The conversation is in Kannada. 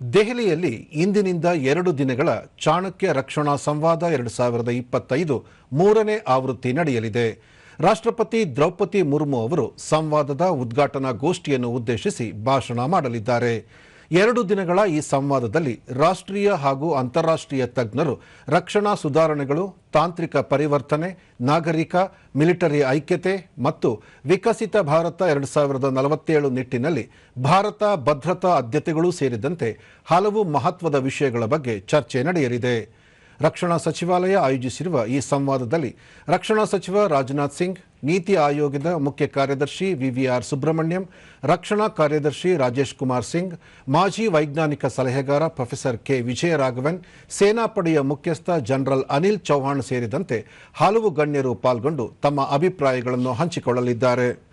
ದೆಹಲಿಯಲ್ಲಿ ಇಂದಿನಿಂದ ಎರಡು ದಿನಗಳ ಚಾಣಕ್ಯ ರಕ್ಷಣಾ ಸಂವಾದ ಎರಡು ಸಾವಿರದ ಇಪ್ಪತ್ತೈದು ಮೂರನೇ ಆವೃತ್ತಿ ನಡೆಯಲಿದೆ. ರಾಷ್ಟ್ರಪತಿ ದ್ರೌಪದಿ ಮುರ್ಮು ಅವರು ಸಂವಾದದ ಉದ್ಘಾಟನಾ ಗೋಷ್ಠಿಯನ್ನು ಉದ್ದೇಶಿಸಿ ಭಾಷಣ ಮಾಡಲಿದ್ದಾರೆ. ಎರಡು ದಿನಗಳ ಈ ಸಂವಾದದಲ್ಲಿ ರಾಷ್ಟ್ರೀಯ ಹಾಗೂ ಅಂತಾರಾಷ್ಟ್ರೀಯ ತಜ್ಞರು, ರಕ್ಷಣಾ ಸುಧಾರಣೆಗಳು, ತಾಂತ್ರಿಕ ಪರಿವರ್ತನೆ, ನಾಗರಿಕ, ಮಿಲಿಟರಿ ಐಕ್ಯತೆ ಮತ್ತು ವಿಕಸಿತ ಭಾರತ ಎರಡು ಸಾವಿರದ ನಲವತ್ತೇಳು ನಿಟ್ಟಿನಲ್ಲಿ ಭಾರತ ಭದ್ರತಾ ಆದ್ಯತೆಗಳು ಸೇರಿದಂತೆ ಹಲವು ಮಹತ್ವದ ವಿಷಯಗಳ ಬಗ್ಗೆ ಚರ್ಚೆ ನಡೆಯಲಿದೆ. ರಕ್ಷಣಾ ಸಚಿವಾಲಯ ಆಯೋಜಿಸಿರುವ ಈ ಸಂವಾದದಲ್ಲಿ ರಕ್ಷಣಾ ಸಚಿವ ರಾಜನಾಥ್ ಸಿಂಗ್ ನೀತಿ ಆಯೋಗದ ಮುಖ್ಯ ಕಾರ್ಯದರ್ಶಿ ವಿವಿಆರ್ ಸುಬ್ರಹ್ಮಣ್ಯಂ, ರಕ್ಷಣಾ ಕಾರ್ಯದರ್ಶಿ ರಾಜೇಶ್ ಕುಮಾರ್ ಸಿಂಗ್, ಮಾಜಿ ವೈಜ್ಞಾನಿಕ ಸಲಹೆಗಾರ ಪ್ರೊಫೆಸರ್ ಕೆ ವಿಜಯರಾಘವನ್, ಸೇನಾಪಡೆಯ ಮುಖ್ಯಸ್ಥ ಜನರಲ್ ಅನಿಲ್ ಚೌಹಾಣ್ ಸೇರಿದಂತೆ ಹಲವು ಗಣ್ಯರು ಪಾಲ್ಗೊಂಡು ತಮ್ಮ ಅಭಿಪ್ರಾಯಗಳನ್ನು ಹಂಚಿಕೊಳ್ಳಲಿದ್ದಾರೆ.